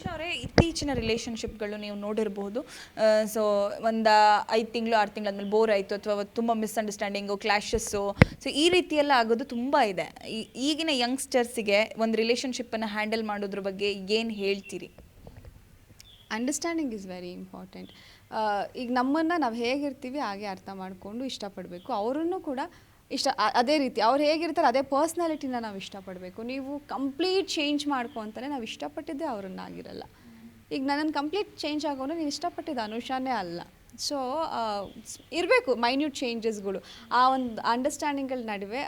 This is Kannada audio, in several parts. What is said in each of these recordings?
ಅನುಷಾ ಅವರೇ, ಇತ್ತೀಚಿನ ರಿಲೇಷನ್ಶಿಪ್ಗಳು ನೀವು ನೋಡಿರ್ಬೋದು. ಸೊ ಒಂದು ಐದು ತಿಂಗಳು, ಆರು ತಿಂಗಳು ಆದಮೇಲೆ ಬೋರ್ ಆಯಿತು ಅಥವಾ ತುಂಬ ಮಿಸ್ಅಂಡರ್ಸ್ಟ್ಯಾಂಡಿಂಗು ಕ್ಲಾಶಸ್ಸು ಸೊ ಈ ರೀತಿಯೆಲ್ಲ ಆಗೋದು ತುಂಬ ಇದೆ. ಈಗಿನ ಯಂಗ್ಸ್ಟರ್ಸಿಗೆ ಒಂದು ರಿಲೇಷನ್ಶಿಪ್ಪನ್ನು ಹ್ಯಾಂಡಲ್ ಮಾಡೋದ್ರ ಬಗ್ಗೆ ಏನು ಹೇಳ್ತೀರಿ? ಅಂಡರ್ಸ್ಟ್ಯಾಂಡಿಂಗ್ ಇಸ್ ವೆರಿ ಇಂಪಾರ್ಟೆಂಟ್ ಈಗ ನಮ್ಮನ್ನು ನಾವು ಹೇಗಿರ್ತೀವಿ ಹಾಗೆ ಅರ್ಥ ಮಾಡಿಕೊಂಡು ಇಷ್ಟಪಡಬೇಕು. ಅವರನ್ನು ಕೂಡ ಇಷ್ಟ ಅದೇ ರೀತಿ ಅವ್ರು ಹೇಗಿರ್ತಾರೆ, ಅದೇ ಪರ್ಸ್ನಾಲಿಟಿನ ನಾವು ಇಷ್ಟಪಡಬೇಕು. ನೀವು ಕಂಪ್ಲೀಟ್ ಚೇಂಜ್ ಮಾಡ್ಕೊ ಅಂತಾನೆ ನಾವು ಇಷ್ಟಪಟ್ಟಿದ್ದೆ ಅವ್ರನ್ನಾಗಿರಲ್ಲ. ಈಗ ನನ್ನನ್ನು ಕಂಪ್ಲೀಟ್ ಚೇಂಜ್ ಆಗೋನು ನೀನು ಇಷ್ಟಪಟ್ಟಿದ್ದ ಅನುಷಾನೇ ಅಲ್ಲ. ಸೊ ಇರಬೇಕು ಮೈನ್ಯೂಟ್ ಚೇಂಜಸ್ಗಳು ಆ ಒಂದು ಅಂಡರ್ಸ್ಟ್ಯಾಂಡಿಂಗ್ಗಳ ನಡುವೆ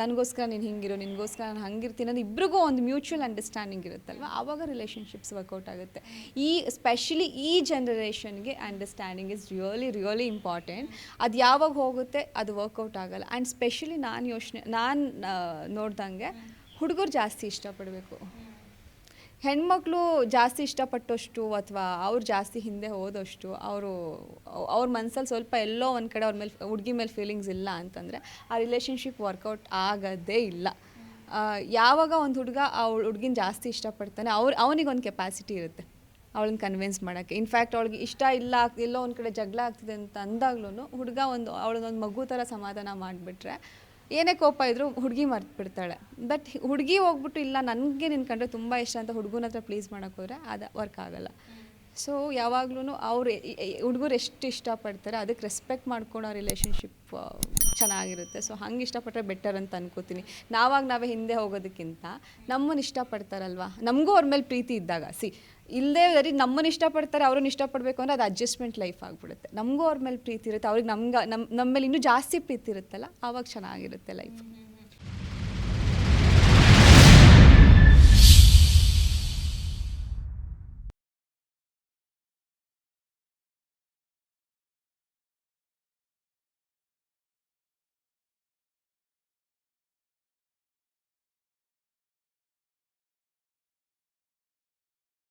ನನಗೋಸ್ಕರ ನೀನು ಹಿಂಗಿರೋ, ನಿನಗೋಸ್ಕರ ನಾನು ಹಂಗಿರ್ತೀನಿ ಅನ್ನೋದು ಇಬ್ರಿಗೂ ಒಂದು ಮ್ಯೂಚುವಲ್ ಅಂಡರ್ಸ್ಟ್ಯಾಂಡಿಂಗ್ ಇರುತ್ತಲ್ವ? ಆವಾಗ ರಿಲೇಷನ್ಶಿಪ್ಸ್ ವರ್ಕೌಟ್ ಆಗುತ್ತೆ. ಈ ಸ್ಪೆಷಲಿ ಈ ಜನ್ರೇಷನ್ಗೆ understanding is really really important ಅದು ಯಾವಾಗ ಹೋಗುತ್ತೆ, ಅದು ವರ್ಕೌಟ್ ಆಗಲ್ಲ. ಆ್ಯಂಡ್ ಸ್ಪೆಷಲಿ ನಾನು ಯೋಚನೆ, ನಾನು ನೋಡ್ದಂಗೆ ಹುಡುಗರು ಜಾಸ್ತಿ ಇಷ್ಟಪಡಬೇಕು. ಹೆಣ್ಮಕ್ಳು ಜಾಸ್ತಿ ಇಷ್ಟಪಟ್ಟಷ್ಟು ಅಥವಾ ಅವ್ರು ಜಾಸ್ತಿ ಹಿಂದೆ ಹೋದಷ್ಟು ಅವರು, ಅವ್ರ ಮನಸ್ಸಲ್ಲಿ ಸ್ವಲ್ಪ ಎಲ್ಲೋ ಒಂದು ಕಡೆ ಅವ್ರ ಮೇಲೆ, ಹುಡುಗಿ ಮೇಲೆ ಫೀಲಿಂಗ್ಸ್ ಇಲ್ಲ ಅಂತಂದರೆ ಆ ರಿಲೇಷನ್ಶಿಪ್ ವರ್ಕೌಟ್ ಆಗೋದೇ ಇಲ್ಲ. ಯಾವಾಗ ಒಂದು ಹುಡುಗ ಆ ಹುಡುಗಿನ ಜಾಸ್ತಿ ಇಷ್ಟಪಡ್ತಾನೆ ಅವ್ರು ಅವನಿಗೊಂದು ಕೆಪಾಸಿಟಿ ಇರುತ್ತೆ. ಅವಳನ್ನ ಕನ್ವಿನ್ಸ್ ಮಾಡೋಕ್ಕೆ. ಇನ್ಫ್ಯಾಕ್ಟ್ ಅವಳಿಗೆ ಇಷ್ಟ ಇಲ್ಲ, ಎಲ್ಲೋ ಒಂದು ಕಡೆ ಜಗಳ ಆಗ್ತಿದೆ ಅಂತ ಅಂದಾಗ್ಲೂ ಹುಡುಗ ಒಂದು, ಅವಳನ್ನೊಂದು ಮಗು ಥರ ಸಮಾಧಾನ ಮಾಡಿಬಿಟ್ರೆ ಏನೇ ಕೋಪ ಇದ್ರು ಹುಡುಗಿ ಮರ್ತು ಬಿಡ್ತಾಳೆ ಬಟ್ ಹುಡುಗಿ ಹೋಗ್ಬಿಟ್ಟು, ಇಲ್ಲ, ನನಗೆ ನಿನ್ನ ಕಂಡ್ರೆ ತುಂಬ ಇಷ್ಟ ಅಂತ ಹುಡುಗನ ಹತ್ರ ಪ್ಲೀಸ್ ಮಾಡೋಕೆ ಹೋದರೆ ಅದು ವರ್ಕ್ ಆಗಲ್ಲ. ಸೊ ಯಾವಾಗ್ಲೂ ಅವ್ರು ಹುಡುಗರು ಎಷ್ಟು ಇಷ್ಟಪಡ್ತಾರೆ ಅದಕ್ಕೆ ರೆಸ್ಪೆಕ್ಟ್ ಮಾಡ್ಕೊಂಡು ಆ ರಿಲೇಷನ್ಶಿಪ್ ಚೆನ್ನಾಗಿರುತ್ತೆ. ಸೊ ಹಂಗೆ ಇಷ್ಟಪಟ್ಟರೆ ಬೆಟರ್ ಅಂತ ಅನ್ಕೋತೀನಿ. ನಾವಾಗ ನಾವೇ ಹಿಂದೆ ಹೋಗೋದಕ್ಕಿಂತ ನಮ್ಮನ್ನು ಇಷ್ಟಪಡ್ತಾರಲ್ವಾ? ನಮಗೂ ಅವ್ರ ಮೇಲೆ ಪ್ರೀತಿ ಇದ್ದಾಗ. ಸಿ ಇಲ್ಲದೇ ಬರೀ ನಮ್ಮನ್ನು ಇಷ್ಟಪಡ್ತಾರೆ ಅವ್ರನ್ನ ಇಷ್ಟಪಡಬೇಕು ಅಂದರೆ ಅದು ಅಡ್ಜಸ್ಟ್ಮೆಂಟ್ ಲೈಫ್ ಆಗಿಬಿಡುತ್ತೆ. ನಮಗೂ ಅವ್ರ ಮೇಲೆ ಪ್ರೀತಿ ಇರುತ್ತೆ. ಅವ್ರಿಗೆ ನಮ್ಗೆ ನಮ್ಮ ನಮ್ಮ ಮೇಲೆ ಇನ್ನೂ ಜಾಸ್ತಿ ಪ್ರೀತಿ ಇರುತ್ತಲ್ಲ, ಆವಾಗ ಚೆನ್ನಾಗಿರುತ್ತೆ ಲೈಫ್